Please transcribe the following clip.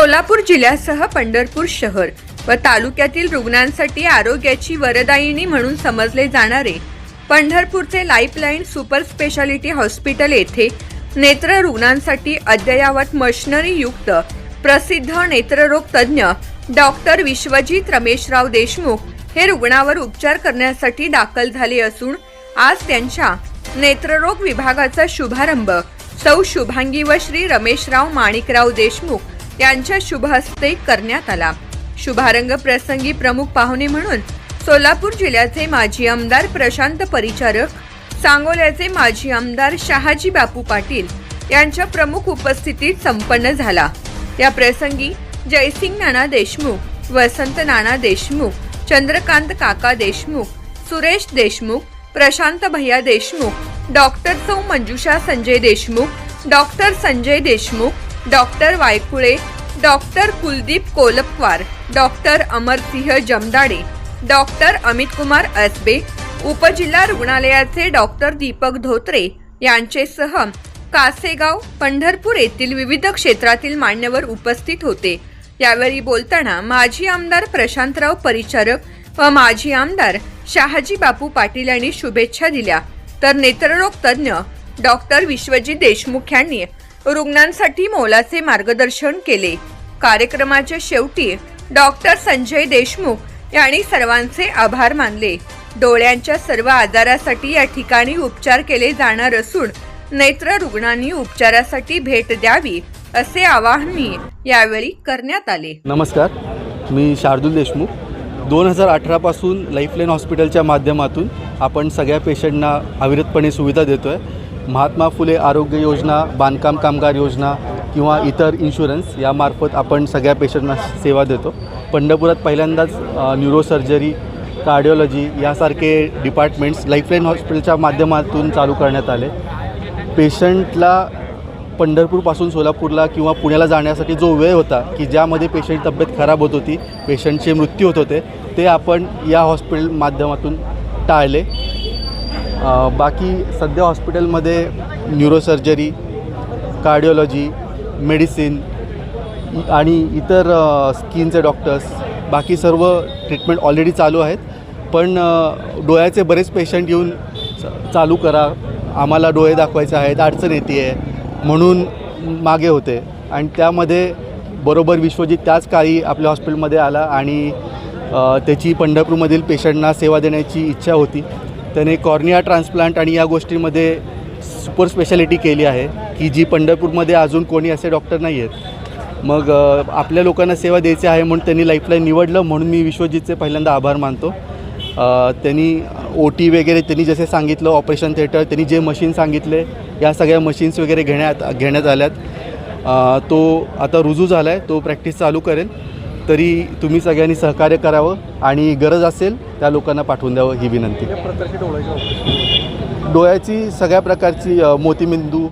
सोलापूर जिल्ह्यासह पंढरपूर शहर व तालुक्यातील रुग्णांसाठी आरोग्याची वरदायिनी म्हणून समजले जाणारे पंढरपूरचे लाईफलाईन सुपर स्पेशालिटी हॉस्पिटल येथे नेत्र रुग्णांसाठी अद्ययावत मशनरीयुक्त प्रसिद्ध नेत्ररोग तज्ज्ञ डॉक्टर विश्वजित रमेशराव देशमुख हे रुग्णावर उपचार करण्यासाठी दाखल झाले असून आज त्यांच्या नेत्ररोग विभागाचा शुभारंभ सौ शुभांगी व श्री रमेशराव माणिकराव देशमुख यांच्या शुभ हस्ते करण्यात आला. शुभारंभ प्रसंगी प्रमुख पाहुणे म्हणून सोलापूर जिल्ह्याचे माजी आमदार प्रशांत परिचारक सांगोल्याचे माजी आमदार शहाजी बापू पाटील यांच्या प्रमुख उपस्थितीत संपन्न झाला. या प्रसंगी जयसिंग नाना देशमुख वसंत नाना देशमुख चंद्रकांत काका देशमुख सुरेश देशमुख प्रशांत भैया देशमुख डॉक्टर सौ Manjusha Sanjay Deshmukh doctor Sanjay Deshmukh doctor Waykule doctor Kuldeep Kolapwar doctor Amarsinh Jamdade doctor Amit Kumar Asabe उपजिल्हा रुग्णालयाचे डॉक्टर दीपक धोत्रे यांचेसह कासेगाव पंढरपूर येथील विविध क्षेत्रातील मान्यवर उपस्थित होते. यावेळी बोलताना माजी आमदार प्रशांतराव परिचारक व माजी आमदार शहाजी बापू पाटील यांनी शुभेच्छा दिल्या. तर नेत्ररोग तज्ज्ञ डॉक्टर विश्वजीत देशमुख यांनी रुग्णांसाठी मोलाचे मार्गदर्शन केले. कार्यक्रमाच्या शेवटी डॉक्टर संजय देशमुख यांनी सर्वांचे आभार मानले. डोळ्यांच्या सर्व आजारासाठी या ठिकाणी उपचार केले जाणार असून नेत्र रुग्णांनी उपचारासाठी भेट द्यावी असे आवाहनही यावेळी करण्यात आले. नमस्कार मी शार्दूल देशमुख. दोन हजार अठरापासून लाईफलाईन हॉस्पिटलच्या माध्यमातून आपण सगळ्या पेशंटना अविरतपणे सुविधा देतो आहे महात्मा फुले आरोग्य योजना बांधकाम कामगार योजना किंवा इतर इन्शुरन्स यामार्फत आपण सगळ्या पेशंटना सेवा देतो. पंढरपुरात पहिल्यांदाच न्यूरोसर्जरी कार्डिओलॉजी यासारखे डिपार्टमेंट्स लाईफलाईन हॉस्पिटलच्या माध्यमातून चालू करण्यात आले. पेशंटला पंढरपूरपासून सोलापूरला किंवा पुण्याला जाण्यासाठी जो वेळ होता की ज्यामध्ये पेशंट तब्येत खराब होत होती पेशंटचे मृत्यू होत होते ते आपण या हॉस्पिटल माध्यमातून टाळले. बाकी सध्या हॉस्पिटलमध्ये न्यूरोसर्जरी कार्डिओलॉजी मेडिसिन आणि इतर स्किनचे डॉक्टर्स बाकी सर्व ट्रीटमेंट ऑलरेडी चालू आहेत. पण डोळ्याचे बरेच पेशंट येऊन च- चालू करा. आम्हाला डोळे दाखवायचे आहेत अडचण येते आहे म्हणून मागे होते. आणि त्यामध्ये बरोबर विश्वजित त्याच काळी आपल्या हॉस्पिटलमध्ये आला आणि त्याची पंढरपूरमधील पेशंटना सेवा देण्याची इच्छा होती. त्याने कॉर्निया ट्रान्सप्लांट आणि या गोष्टीमध्ये सुपर स्पेशालिटी केली आहे की जी पंढरपूरमध्ये अजून कोणी असे डॉक्टर नाही आहेत. मग आपल्या लोकांना सेवा द्यायची आहे म्हणून त्यांनी लाईफलाईन निवडलं म्हणून मी विश्वजितचे पहिल्यांदा आभार मानतो. त्यांनी ओ टी वगैरे त्यांनी जसे सांगितलं ऑपरेशन थिएटर त्यांनी जे मशीन सांगितले या सगळ्या मशीन्स वगैरे घेण्यात घेण्यात आल्यात. तो आता रुजू झाला आहे तो प्रॅक्टिस चालू करेल. तरी तुम्ही सगळ्यांनी सहकार्य करावं आणि गरज असेल त्या लोकांना पाठवून द्यावं ही विनंती. डोळ्याची सगळ्या प्रकारची अ, मोतीबिंदू